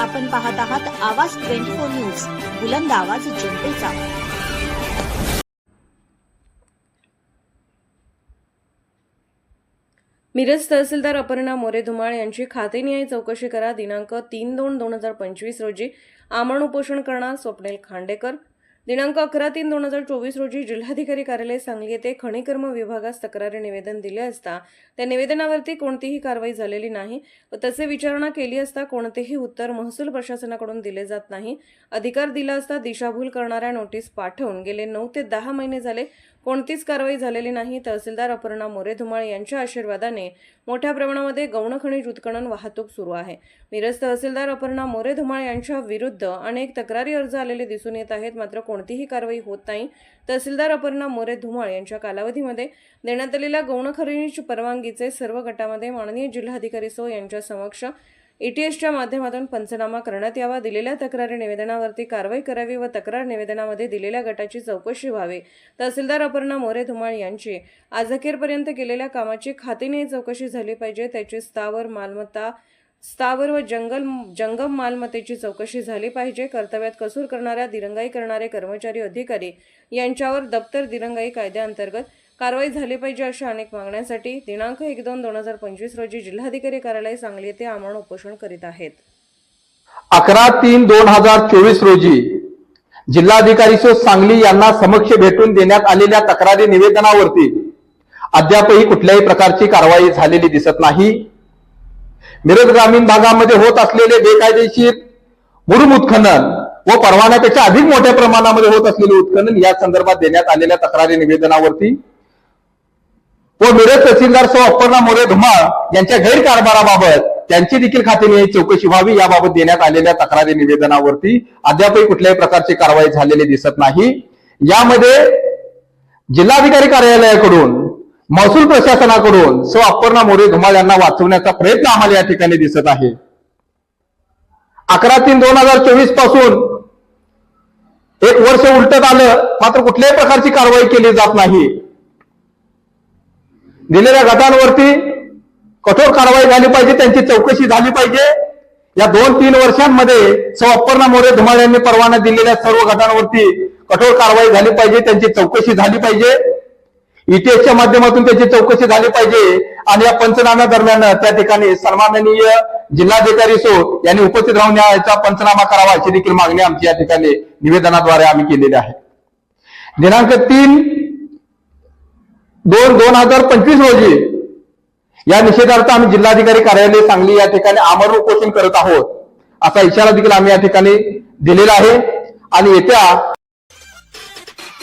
आपण पाहत आहात आवाज ट्वेंटी फोर न्यूज. बुलंद आवाज जनतेचा. मिरज तहसीलदार अपर्णा मोरे धुमाळ यांची खातेनिहाय चौकशी करा दिनांक तीन दोन दोन हजार पंचवीस रोजी आमरण उपोषण करणार स्वप्नेल खांडेकर. दिनांक अकरा तीन दोन हजार चोवीस रोजी जिल्हाधिकारी कार्यालय सांगली येथे खनिकर्म विभागास तक्रारी निवेदन दिले असता त्या निवेदनावरती कोणतीही कारवाई झालेली नाही व तसे विचारणा केली असता कोणतेही उत्तर महसूल प्रशासनाकडून दिले जात नाही. अधिकार दिला असता दिशाभूल करणाऱ्या नोटीस पाठवून गेले नऊ ते दहा महिने झाले कोणतीच कारवाई झालेली नाही. तहसीलदार अपर्णा मोरे धुमाळ यांच्या आशीर्वादाने मोठ्या प्रमाणामध्ये गौण खनिज उत्खनन वाहतूक सुरू आहे. मिरज तहसीलदार अपर्णा मोरे धुमाळ यांच्या विरुद्ध अनेक तक्रारी अर्ज आलेले दिसून येत आहेत. मात्र कोण कोणतीही कारवाई होत नाही. तहसीलदार अपर्णा मोरे धुमाळ यांच्या कालावधीमध्ये देण्यात आलेल्या गौण खनिज परवानगीचे सर्व गटामध्ये माननीय जिल्हाधिकारी सो यांच्या समक्ष एटीएसच्या माध्यमातून पंचनामा करण्यात यावा. दिलेल्या तक्रारी निवेदनावरती कारवाई करावी व तक्रार निवेदनामध्ये दिलेल्या गटाची चौकशी व्हावी. तहसीलदार अपर्णा मोरे धुमाळ यांची आज अखेरपर्यंत केलेल्या कामाची खात्रीने चौकशी झाली पाहिजे. त्याची स्थावर मालमत्ता स्थावर व जंगल जंगम मालमत्तेची चौकशी झाली पाहिजे. कर्तव्यात कसूर करणाऱ्या दिरंगाई करणारे कर्मचारी अधिकारी यांच्यावर दप्तर दिरंगाई कायद्याअंतर्गत कारवाई झाली पाहिजे अशा अनेक मागण्यांसाठी दिनांक एक दोन दोन हजार पंचवीस रोजी जिल्हाधिकारी कार्यालय सांगली येथे आमरण उपोषण करीत आहेत. अकरा तीन दोन हजार चोवीस रोजी जिल्हाधिकारी सो सांगली यांना समक्ष भेटून देण्यात आलेल्या तक्रारी निवेदनावरती अद्यापही कुठल्याही प्रकारची कारवाई झालेली दिसत नाही. मिरज ग्रामीण भागामध्ये होत असलेले बेकायदेशीर मुरुम उत्खनन व परवान्यापेक्षा अधिक मोठ्या प्रमाणामध्ये होत असलेले उत्खनन या संदर्भात देण्यात आलेल्या तक्रारी निवेदनावरती. व मिरज तहसीलदार सौ अपर्णा मोरे धुमाळ यांच्या गैरकारभाराबाबत त्यांची देखील खात्याने चौकशी व्हावी याबाबत देण्यात आलेल्या तक्रारी निवेदनावरती अद्यापही कुठल्याही प्रकारची कारवाई झालेली दिसत नाही. यामध्ये जिल्हाधिकारी कार्यालयाकडून महसूल प्रशासनाकडून सौ अपर्णा मोरे धुमाळ यांना वाचवण्याचा प्रयत्न आम्हाला या ठिकाणी दिसत आहे. अकरा तीन दोन हजार चोवीसपासून एक वर्ष उलटत आलं मात्र कुठल्याही प्रकारची कारवाई केली जात नाही. दिलेल्या गटांवरती कठोर कारवाई झाली पाहिजे त्यांची चौकशी झाली पाहिजे. या दोन तीन वर्षांमध्ये सौ अपर्णा मोरे धुमाळ यांनी परवाना दिलेल्या सर्व गटांवरती कठोर कारवाई झाली पाहिजे त्यांची चौकशी झाली पाहिजे. ईटीएसच्या माध्यमातून त्याची चौकशी झाली पाहिजे. आणि या पंचनाम्या दरम्यान त्या ठिकाणी सन्माननीय जिल्हाधिकारी सो यांनी उपस्थित राहून याचा पंचनामा करावा अशी देखील मागणी आमची या ठिकाणी निवेदनाद्वारे आम्ही केलेली आहे. दिनांक तीन दोन दोन हजार पंचवीस रोजी या निषेधार्थ आम्ही जिल्हाधिकारी कार्यालय सांगली या ठिकाणी आमरण उपोषण करत आहोत असा इशारा देखील आम्ही या ठिकाणी दिलेला आहे. आणि येत्या